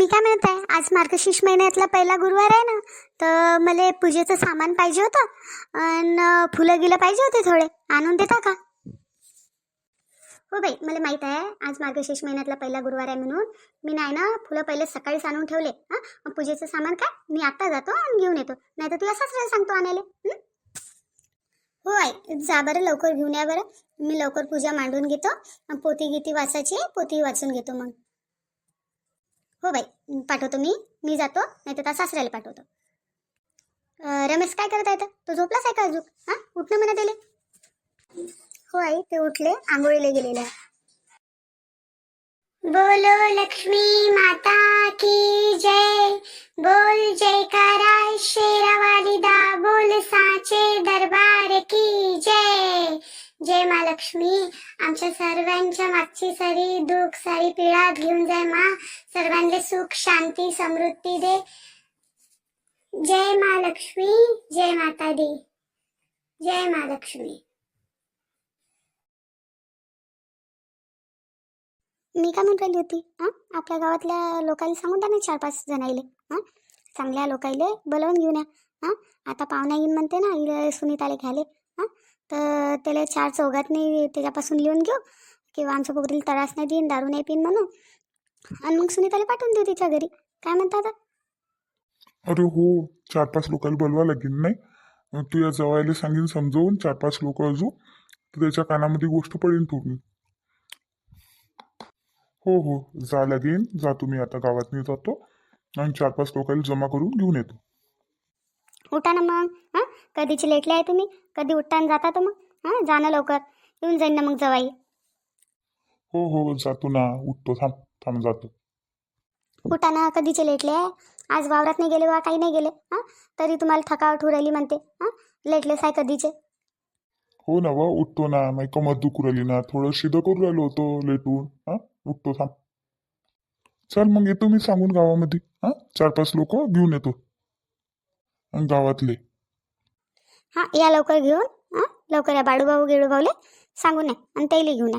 मी काय म्हणत आहे? आज मार्गशीर्ष महिन्यातला पहिला गुरुवार आहे ना तर मला पूजेचं सामान पाहिजे होतं आणि फुलं गिलं पाहिजे होते थोडे. आणून देता का? हो बाई मला माहीत आहे. आज मार्गशीर्ष महिन्यातला पहिला गुरुवार आहे म्हणून मी नाही ना फुलं पहिले सकाळीच आणून ठेवले. हां? पूजेचं सामान काय? मी आत्ता जातो आणि घेऊन येतो. नाही तर तुला सासऱ्याला सांगतो आणायला. हो? आई जा बरं लवकर घेऊन या बरं. मी लवकर पूजा मांडून घेतो. पोती गीती वाचायची पोती वाचून घेतो मग. हो बाई पाठवतो मी. मी जातो नाही तर त्या सासऱ्याला पाठवतो. रमेश काय करत आहे तर तो झोपलाच आहे का अजून? हां? उठणं म्हणत दिले हो आई ते उठले आंघोळीला गेलेले आहे. बोलो लक्ष्मी माता की जय. बोल जय का जय मा लक्ष्मी. आमच्या सर्वांच्या मागची सारी दुःख सारी पीडा घेऊन जाय मा. सर्वांना सुख शांती समृद्धी दे. जय मा लक्ष्मी जय माता दी. जय मा लक्ष्मी. मी का म्हणून राहिली होती? हां आपल्या गावातल्या लोकांना सांगून द्या ना चार पाच जणाईले. हां चांगल्या लोकाईले बोलवून घेऊन या. हां आता पाहुणा येईन म्हणते ना इले सुनीताले घ्याले तर त्याला चार चौघात नाही त्याच्यापासून लिहून घेऊ. किंवा आमच्या पोगरीला त्रास नाही देईन दारू नाही पिन म्हणून. आणि मग सुनीताला पाठवून देऊ तिच्या घरी. काय म्हणतात अरे हो चार पाच लोकांना बोलवा लागेल नाही? तू या जवायला सांगेन समजवून चार पाच लोक अजून. तर त्याच्या कानामध्ये गोष्ट पडेल थोडी हो हो जा लागेन. जा तुम्ही आता गावात नाही जातो. आणि चार पाच लोकांना जमा करून घेऊन येतो. उठा ना मग हां? कधीची लेटले आहे तुम्ही? कधी उठता आणि जाता तर मग? हां जाणं लवकर. येऊन जाईन ना मग जवाई. हो हो जातो ना. उठतो थांब थांब जातो. उठा ना कधीचे लेटले आहे? आज वावरात नाही गेले वा काही नाही गेले. हां तरी तुम्हाला थकावट होऊ राहिली म्हणते. हां लेटलेच आहे कधीचे. हो ना वा उठतो ना. माही कमर दुखू राहिली ना. थोडं शिदं करू राहिलो होतो लेटून. हा उठतो थांब. चल मग येतो मी सांगून गावामध्ये. हा चार पाच लोक घेऊन येतो. अन् गावातले. हां या लवकर घेऊन हां लवकर या बाळूभाऊ गिळूभाऊले सांगू नये आणि त्याला घेऊन या.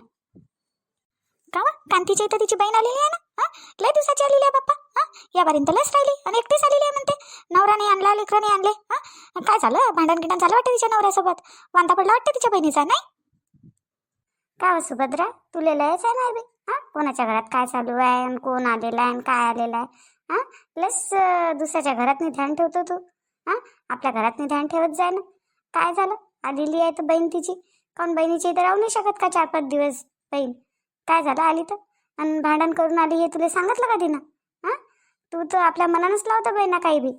का कांतीच्या इथं तिची बहीण आलेली आहे ना? हां? लय दिवसाची आलेली आहे बाप्पा. हां? यापर्यंत लस राहिली आणि एकटीच आलेली आहे म्हणते. नवराने आणला लेकराने आणले. हां? काय झालं? भांडण गिंडण झालं वाटतं तिच्या नवऱ्यासोबत? वांदा पडला वाटतं तिच्या बहिणीचा नाही? का हो सुभद्रा? तुला लयच आहे ना बे हां? कोणाच्या घरात काय चालू आहे आणि कोण आलेला आहे आणि काय आलेला आहे? हां? प्लस दुसऱ्याच्या घरात ध्यान ठेवतो तू. हां? आपल्या घरात ध्यान ठेवत जाय ना. काय झालं? आलेली आहे तर बहीण तिची. काऊन बहिणीची इथं राहू नाही शकत का चार पाच दिवस बहीण? काय झालं आली तर? आणि भांडण करून आली हे तुला सांगितलं का तिनं? हां? तू तर आपल्या मनानंच लावतं बहिणा काही बी.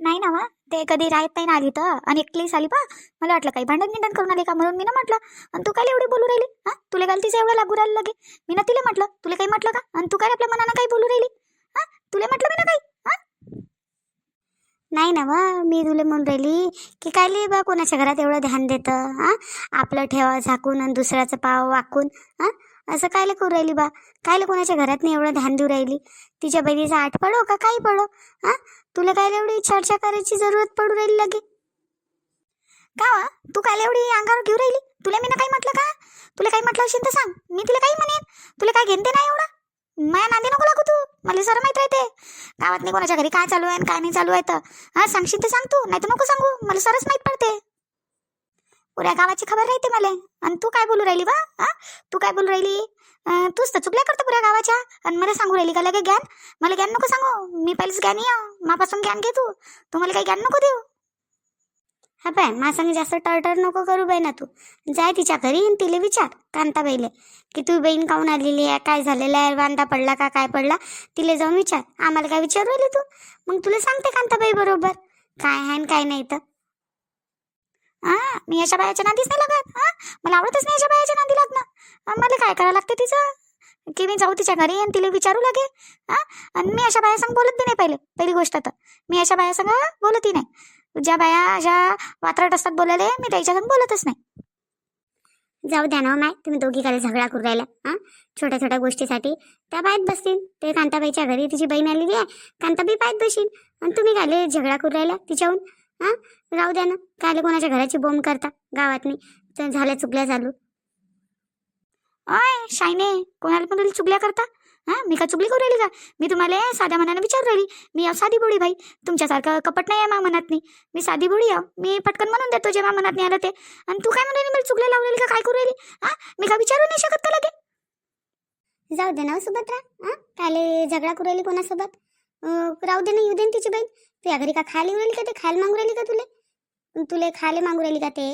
नाही ना वा ते कधी राहत नाही ना आली तर. आणि एकलीच आली पा मला वाटलं काही भांडण गिंडण करून आली का म्हणून मी ना म्हटलं. आणि तू काय एवढी बोलू राहिली? हां? तुला काल तिचं एवढं लागू राहिलं लगे. मी ना तिला म्हटलं. तुला काही म्हटलं का? आणि तू काय आपल्या मनानं काही बोलू राहिली हां तुला म्हटलं मी ना काही हां नाही ना वा मी तुला म्हणून राहिली की काय लिहि बा कोणाच्या घरात एवढं ध्यान देतं हां? आपलं ठेवा झाकून आणि दुसऱ्याचं पाव वाकून हां? असं कायले करू राहिली बा? कायले कोणाच्या घरात नाही एवढं ध्यान देऊ राहिली? तिच्या बहिणीचा आठ पडो का काही पडो हां? तुला काय एवढी चर्चा करायची जरूरत पडू राहिली लगे? का वा? तू कायले एवढी अंगावर घेऊ राहिली? तुला मी ना काही म्हटलं का? तुला काही म्हटलं असेल तर सांग. मी तुला काही म्हणेन. तुला काय घेणते नाही एवढं? माया नांदी नको लागू तू. मला सर माहीत राहते. गावात नाही कोणाच्या घरी काय चालू आहे आणि काय नाही चालू आहे तर. हा सांगशील तर सांग तू. नाही तर नको सांगू. मला सरच माहीत पडते. पुऱ्या गावाची खबर राहते मला. आणि तू काय बोलू राहिली बा? हां? तू काय बोलू राहिली? तूच तर चुकल्या करतो पुऱ्या गावाच्या. आणि मला सांगू राहिली का लगे ज्ञान? मला ज्ञान नको सांगू. मी पहिलेच ज्ञानी आहे. मापासून ज्ञान घे तू. तू मला काही ज्ञान नको देऊ. हा पाय मासांग जास्त टळटळ नको करू बाई ना तू. जाय तिच्या घरी आणि तिला विचार कांताबाईले. की तू बहीण काऊन आलेली आहे? काय झालेलं आहे? वांदा पडला का? काय पडला? तिला जाऊन विचार. आम्हाला काय विचारू राहिली तू? मग तुला सांगते कांताबाई बरोबर. काय आहे आणि काय नाही तर. हा मी अशा बायाच्या नादीच नाही लागत हा मला आवडतच नाही अशा बायाच्या नादी लागणं. मला काय करावं लागते तिचं? की मी जाऊ तिच्या घरी आणि तिला विचारू लागे हा आणि मी अशा बायासंग बोलत बी नाही पहिले पहिली गोष्ट तर. मी अशा बाया संग बोलतही नाही. ज्या बाया अशा वात्रट असतात बोलायला मी त्याच्याकडून बोलतच नाही. जाऊ द्या ना हो माय तुम्ही दोघी खाली झगडा करू राहिला हां? छोट्या छोट्या गोष्टीसाठी. त्या बाहेर बसतील ते कांताबाईच्या घरी तिची बहीण आलेली आहे. कांताबाई पायत बसील आणि तुम्ही काय झगडा करू राहिला तिच्याहून हां? राहू द्या ना काय कोणाच्या घराची बोंब करता गावात नाही. तर झाल्या चुकल्या चालू. ओय शायने कोणाला कोणाला चुकल्या करता. हां मी का चुकली करू राहिली का? मी तुम्हाला साध्या मनानं विचारू राहिली. मी आहो साधी बोळी भाई तुमच्यासारखं कपट नाही आहे मा मनात नाही मी साधी बोळी आहे. मी पटकन म्हणून देतो जे मा मनात नाही आलं ते. आणि तू काय म्हणून मी चुकले लावलेली का काय करू राहिली? हां मी का विचारू नाही शकत का लगे? जाऊ दे ना हो सुभद्रा. हां काले झगडा करू राहिली कोणासोबत? राहू दे ना येऊ दे ना तिची बहीण. तुझ्या घरी का खायला येऊ राहिली का ते? खायला मागू राहिली का तुले? तुले खायला मागू राहिली का ते?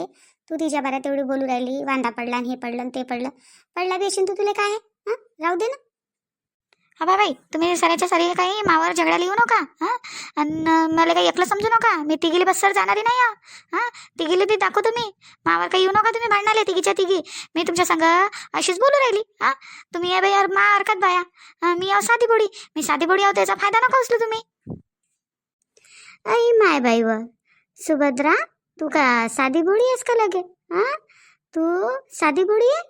तू तिच्या बारा तेवढी बोलू राहिली. वांदा पडला आणि हे पडलं ते पडलं. पडला बी असेल तू तुले काय आहे? राहू दे ना. हा बाई तुम्ही सऱ्याच्या सरी काही मावर झगडा लिहू नका हां? आणि मला काही एकलं समजू नका मी तिघीली बससर जाणारी नाही हां? तिघीली बी दाखवतो मी मावर काही येऊ नका तुम्ही भांडणाले तिघीच्या तिघी. मी तुमच्या संग अशीच बोलू राहिली हां? तुम्ही या बाई यार मा हरकत बाया मी आहो साधी बोडी मी साधी बोडी आहो त्याचा फायदा नका उचलू तुम्ही. आई माय बाई व सुभद्रा तू का साधी बोडी आहेस का लगे हा? तू साधी बोडी आहे?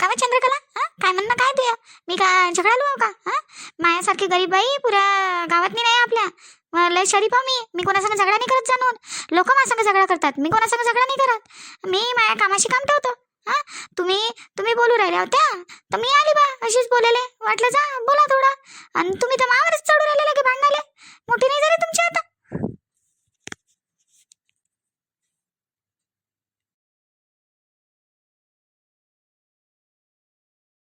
का बा चंद्रकला? हा? काय म्हणणं काय तुया? मी का झगडालो का? माझ्यासारखी मायासारखी गरीब बाई पुऱ्या गावात नाही आपल्या. लय शरीफ मी. मी कोणासंग झगडा नाही करत जाणून. लोक माझ्यासंग झगडा करतात. मी कोणासंग झगडा नाही करत. मी माया कामाशी काम ठेवतो. हा? तुम्ही तुम्ही बोलू राहिल्या होत्या? तर मी आली बा. अशीच बोलेले वाटलं जा बोला थोडं. आणि तुम्ही तर